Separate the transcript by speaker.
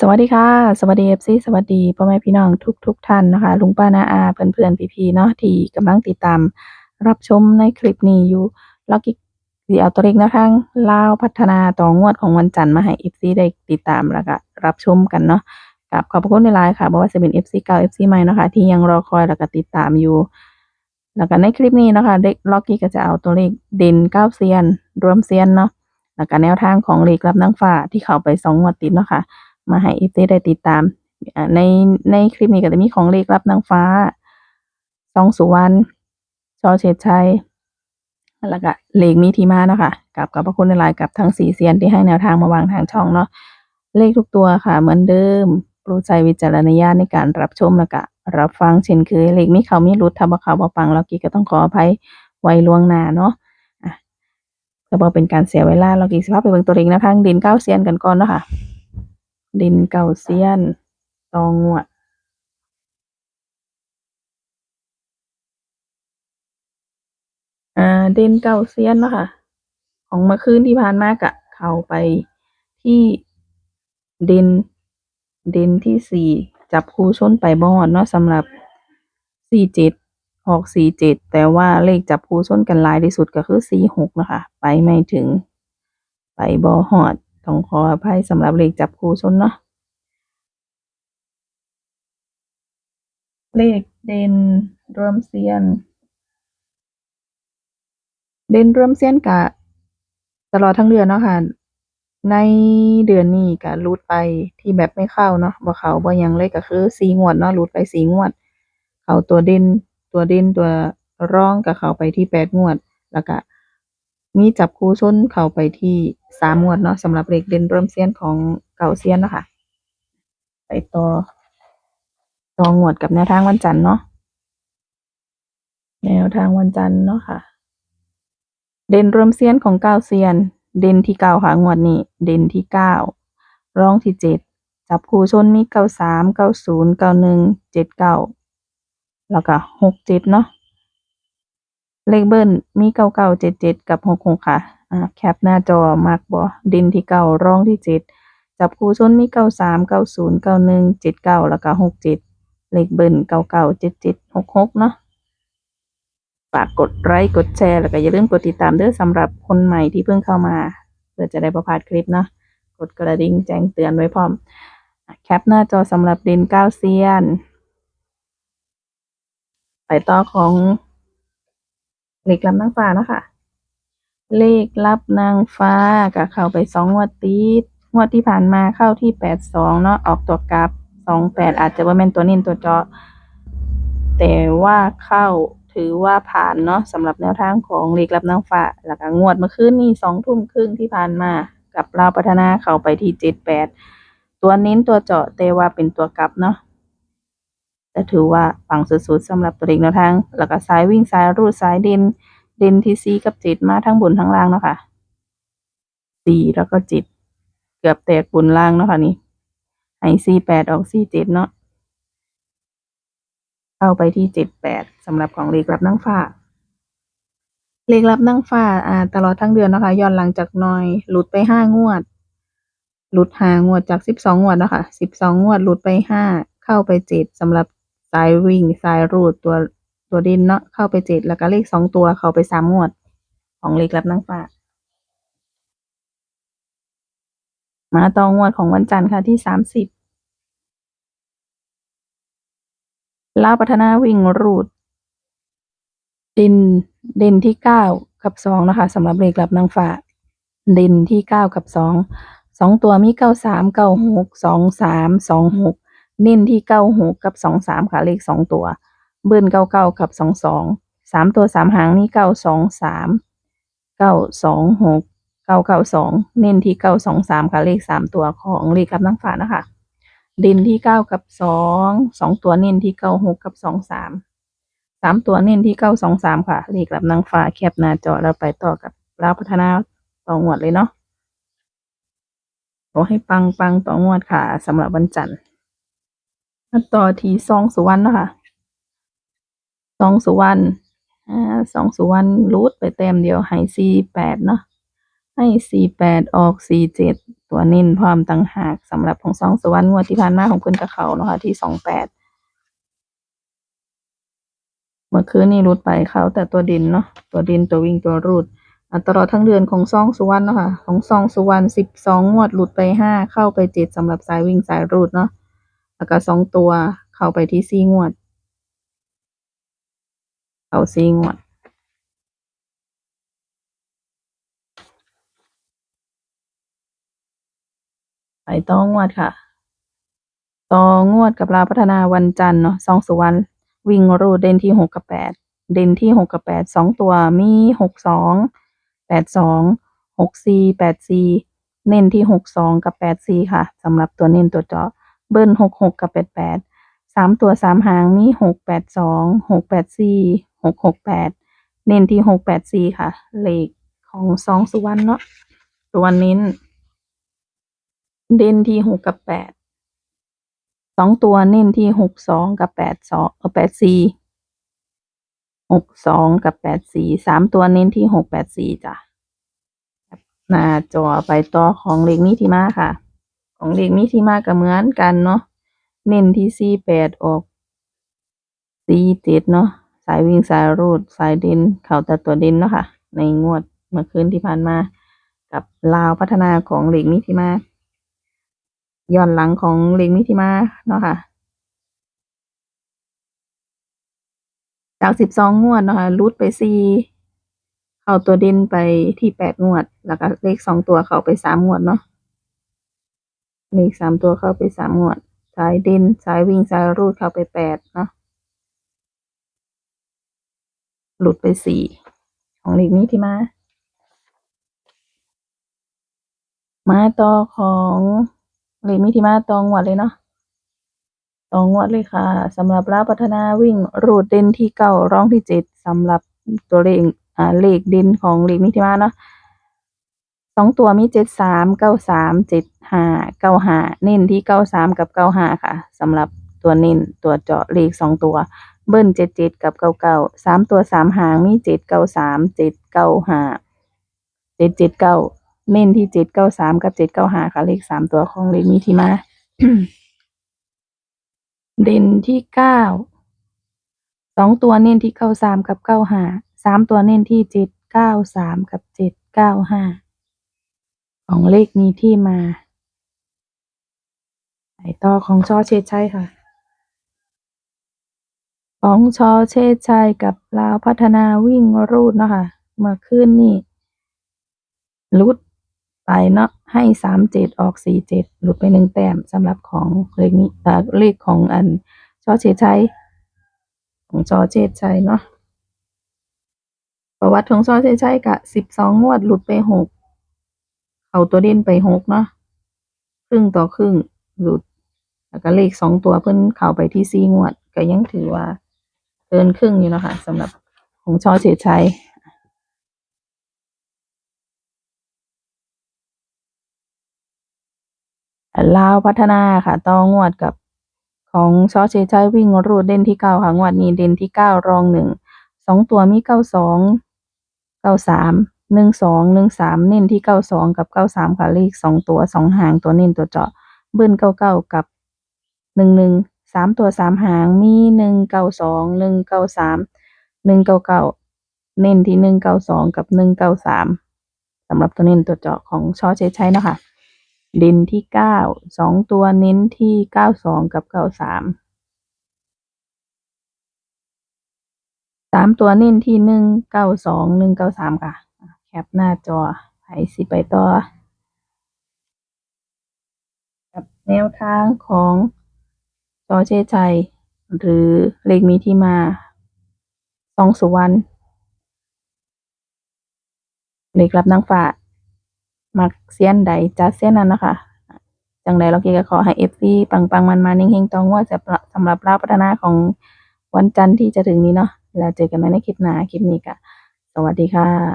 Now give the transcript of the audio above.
Speaker 1: สวัสดีค่ะ สวัสดี FC สวัสดีพ่อแม่พี่น้องทุกๆท่านนะคะ ลุงป้านาอาเพื่อนๆพี่ๆเนาะที่กำลังติดตาม รับชมในคลิปนี้อยู่แล้วก็สิเอาตัวเลขแนวทางลาวพัฒนาต่องวดของวันจันทร์มาให้ FC ได้ติดตามแล้วก็รับชมกันเนาะกับขอบพระคุณหลายๆค่ะบ่ว่าจะเป็น FC เก่า FC ใหม่นะคะที่ยังรอคอยแล้วก็ติดตามอยู่แล้วก็ในคลิปนี้นะคะเด็กล็อกกี้ก็จะเอาตัวเลขเด่นเก้าเซียน รวมเซียนเนาะแล้วก็แนวทางของเลขรับนางฟ้าที่เข้าไปสองงวดติดเนาะค่ะ มาให้ FC ได้ติดตามในในคลิปนี้ก็จะมีของเลขรับนางฟ้าซองสุวรรณชอเฉดชัยแล้วก็เลขมีที่มาเนาะค่ะกับขอบพระคุณหลายกับทั้งสี่เซียนที่ให้แนวทางมาวางทางช่องเนาะเลขทุกตัวค่ะ เหมือนเดิมโปรดใช้วิจารณญาณในการรับชมแล้วก็รับฟังเช่นเคยเลขมีเขามีรุดถ้าบ่เขาบ่ปังเรากีก็ต้องขออภัยไว้ล่วงหน้าเนาะอะก็บ่เป็นการเสียเวลาเรากีสิพาไปเบิ่งตัวเลขแนวทางด่นเก้าเซียนกันก่อนเนาะค่ะ ดินเก่าเซียน ตองงวดอ่าเดนเก่าเซียนเนาะค่ะ ของเมื่อคืนที่ผ่านมากะเข้าไปที่เดนเดนที่สี่จับคู่ชนไปบอดเนาะสำหรับสี่เจ็ดออกสี่เจ็ดแต่ว่าเลขจับคู่ชนกันหลายที่สุดก็คือสี่หกนะคะ ไปไม่ถึง ไปบอหอด ต้องขออภัยสำหรับเลขจับคู่ชนเนาะเลขเด่นรวมเซียน เด่นรวมเซียนกะตลอดทั้งเดือนเนาะค่ะในเดือนนี้ก็หลุดไปที่แบบไม่เข้าเนาะบ่เขาบ่ยังเลยก็คือสีงวดเนาะหลุดไปสีงวด เขาตัวเด่นตัวเด่นตัวรองก็เขาไปที่แปดงวด แล้วก็ มีจับคู่ชนเข้าไปที่สามงวดเนาะสำหรับเลขเด่นเรวมเซียนของเก่าเซียนเนาะค่ะ ไปต่อต่องวดกับแนวทางวันจันทร์เนาะแนวทางวันจันทร์เนาะค่ะ เด่นเรวมเซียนของเก้าเซียน เด่นที่เก้าค่ะงวดนี้ เด่นที่เก้าร้องที่เจ็ดจับคู่ชนมีเก้าสามเก้าศูนย์เก้าหนึ่งเจ็ดเก้าแล้วก็หกเจ็ดเนาะ เลขเบิ้ลมีเก้าเก้าเจ็ดเจ็ดกับหกหกค่ะอ่าแคปหน้าจอมากบ่เด่นที่เก้ารองที่เจ็ดจับคู่ชนมีเก้าสามเก้าศูนย์เก้าหนึ่งเจ็ดเก้าแล้วก็หกเจ็ดเลขเบิ้ลเก้าเก้าเจ็ดเจ็ดหกหกเนาะฝากกดไลค์กดแชร์แล้วก็อย่าลืมกดติดตามเด้อสำหรับคนใหม่ที่เพิ่งเข้ามาเพื่อจะได้ประพลาดคลิปเนาะกดกระดิ่งแจ้งเตือนไว้พร้อม แคปหน้าจอสำหรับเดนเก้าเซียน ไปต่อของ เลขลับนางฟ้าเนาะคะเลขลับนางฟ้าก็เข้าไปสองงวดติดงวดที่ผ่านมาเข้าที่แปดสองเนาะออกตัวกลับสองแปดอาจจะว่าแม่นตัวนิ่นตัวเจาะแต่ว่าเข้าถือว่าผ่านเนาะสำหรับแนวทางของเลขลับนางฟ้าแล้วก็งวดเมื่อคืนนี้สองทุ่มครึ่งที่ผ่านมากับลาวพัฒนาเข้าไปที่เจ็ดแปดตัวเน้นตัวเจาะแต่ว่าเป็นตัวกลับเนาะ แต่ถือว่าปังสุดๆสำหรับตัวเลขแนวทาง แล้วก็สายวิ่งสายรูดสายเด่นเด่นที่สี่กับเจ็ดมาทั้งบนทั้งล่างเนาะค่ะสี่แล้วก็เจ็ดเกือบแตกบนล่างเนาะค่ะนี่ให้สี่แปดออกสี่เจ็ดเนาะเข้าไปที่เจ็ดแปดสำหรับของเลขรับนั่งฟ้าเลขรับนั่งฟ้าอ่า ตลอดทั้งเดือนนะคะย้อนหลังจากน้อย หลุดไปห้างวด หลุดหางวดจากสิบสองงวดเนาะคะสิบสองงวดหลุดไปห้าเข้าไปเจ็ดสำหรับ สายวิ่งสายรูดตัวตัวดินเนาะเข้าไปเจ็ดแล้วก็เลขสองตัวเข้าไปสามงวด ของเลขรับนั่งฟ้ามาต่องวดของวันจันทร์ค่ะที่สามสิบลาวพัฒนาวิ่งรูดด่นเด่นที่เก้ากับสองนะคะสำหรับเลขลับนางฟ้าเด่นที่เก้ากับสองสองตัวมีเก้าสามเก้าหกสองสามสองหก เน้นที่เก้าหกกับสองสามค่ะเลขสองตัว เบิ้ลเก้าเก้ากับสองสองสามตัวสามหางนี่เก้าสองสามเก้าสองหกเก้าเก้าสองเน้นที่เก้าสองสามค่ะเลขสามตัวของเลขลับนางฟ้านะคะเด่นที่เก้ากับสองสองตัวเน้นที่เก้าหกกับสองสามสามตัวเน้นที่เก้าสองสามค่ะ เลขลับนางฟ้าแคปหน้าจอแล้วไปต่อกับลาวพัฒนาต่องวดเลยเนาะขอให้ปังปังต่องวดค่ะสำหรับวันจันทร์ มาต่อที่ซองสุวรรณเนาะค่ะซองสุวรรณอ่าซองสุวรรณรูดไปแต้มเดียวให้สี่แปดเนาะให้สี่แปดออกสี่เจ็ดตัวเน้นพร้อมต่างหากสำหรับของซองสุวรรณงวดที่ผ่านมาของเพิ่นกับเขาเนาะค่ะที่สองแปดเมื่อคืนนี้รุดไปเขาแต่ตัวด่นเนาะตัวด่นตัววิ่งตัวรูดอะตลอดทั้งเดือนของซองสุวรรณเนาะค่ะของซองสุวรรณสิบสองงวดหลุดไปห้าเข้าไปเจ็ดสำหรับสายวิ่งสายรูดเนาะ แล้วก็สองตัวเข้าไปที่สี่งวด เข้าสี่งวด ไปต้องงวดค่ะต่องวดกับลาพัฒนาวันจันทร์เนาะสองสุวรรณวิ่งรูดเด่นที่หกกับแปดเด่นที่หกกับแปดสองตัวมีหกสองแปดสองหกสี่แปดสี่เน้นที่หกสองกับแปดสี่ค่ะสำหรับตัวเน้นตัวเจาะ เบิ้ลหกหกกับแปดแปดสามตัวสามหางมีหกแปดสองหกแปดสี่หกหกแปดเน้นที่หกแปดสี่ค่ะ เลขของสองสุวรรณเนาะตัวเน้น เด่นที่หกกับแปดสองตัวเน้นที่หกสองกับแปดสองเออแปดสี่หกสองกับแปดสี่สามตัวเน้นที่หกแปดสี่จ้ะหน้าจอไปต่อของเลขนี้ที่มาค่ะ ของเลขนี้ที่มาก็เหมือนกันเนาะเน้นที่สี่แปดออกสี่เจ็ดเนาะสายวิ่งสายรูดสายเด่นเข่าแต่ตัวเด่นเนาะค่ะ ในงวดเมื่อคืนที่ผ่านมา กับลาวพัฒนาของเลขนี้ที่มาย้อนหลังของเลงมิติมาเนาะค่ะจากสิบสองงวดเนาะค่ะรูดไปสี่เข้าตัวเด่นไปที่แปดงวด แล้วก็เลขสองตัวเข้าไปสามงวดเนาะ เลขสามตัวเข้าไปสามงวด สายเด่นสายวิ่งสายรูดเข้าไปแปดเนาะหลุดไปสี่ของเลขนี้ที่มา มาต่อของเลขมิติมาตองวดเลยเนาะตองวดเลยค่ะสำหรับลาวพัฒนาวิ่งรูดเด่นที่เก้าร้องที่เจ็ดสำหรับตัวเลขอ่าเลขเด่นของเลขมิติมาเนาะ สองตัวมีเจ็ดสามเก้าสามเจ็ดห้าเก้าห้าเน้นที่เก้าสามกับเก้าห้าค่ะสำหรับตัวเน้นตัวเจาะเลขสองตัว เบิ้ลเจ็ดเจ็ดกับเก้าเก้าสามตัวสามหางมีเจ็ดเก้าสามเจ็ดเก้าห้าเจ็ดเจ็ดเก้าเน้นที่เจ็ดเก้าสามกับเจ็ดเก้าห้าค่ะเลขสามตัวของเลขนี้ที่มาเด่นที่เก้าสองตัวเน้นที่เก้าสามกับเก้าห้าสามตัวเน้นที่เจ็ดเก้าสามกับเจ็ดเก้าห้า ของเลขนี้ที่มาไหนต่อของชอเชดชัยค่ะ ของชอเชดชัยกับลาวพัฒนาวิ่งรูดเนาะค่ะ เมื่อคืนนี้ลุดไปเนาะให้สามเจ็ดออกสี่เจ็ดหลุดไปหนึ่งแต้มสำหรับของเลขนี้เอ่อเลขของอันชอเชดชัยของชอเชดชัยเนาะประวัติของชอเชดชัยกะสิบสองงวดหลุดไปหก เอาตัวเด่นไปหกเนาะครึ่งต่อครึ่งหลุด แล้วก็เลขสองตัวเพิ่นเข้าไปที่สี่งวด ก็ยังถือว่าเกินครึ่งอยู่นะคะสำหรับของชอเชดชัยลาวพัฒนาค่ะต่องวดกับของชอเชยชัยวิ่งรูดเด่นที่เก้าค่ะงวดนี้เด่นที่เก้ารองหนึ่งสองตัวมีเก้าสองเก้าสาม หนึ่งสองหนึ่งสามเน้นที่เก้าสองกับเก้าสามค่ะเลขสองตัวสองหางตัวเน้นตัวเจาะเบิ้ลเก้าเก้ากับหนึ่งหนึ่งสามตัวสามหางมีหนึ่งเก้าสองหนึ่งเก้าสามหนึ่งเก้าเก้าเน้นที่หนึ่งเก้าสองกับหนึ่งเก้าสามสำหรับตัวเน้นตัวเจาะของชอเชยชัยเนาะค่ะเด่นที่เก้าสองตัวเน้นที่เก้าสองกับเก้าสามสามตัวเน้นที่หนึ่งเก้าสองหนึ่งเก้าสามค่ะ ปหน้าจอไปสิไปต่อ กับแนวทางของจอเชยชัย หรือเลขมีที่มาสองสุวรรณเลขรับนางฟ้ามักเสียนใดจัดเสียนนั้นนะคะจังใดเราเกก็ขอให้เอฟซีปังปังมันมาเฮงๆตองว่าจะสำหรับราวพัฒนาของวันจันทร์ที่จะถึงนี้เนาะแล้วเจอกันใหม่ในคลิปหน้าคลิปนี้ก็สวัสดีค่ะ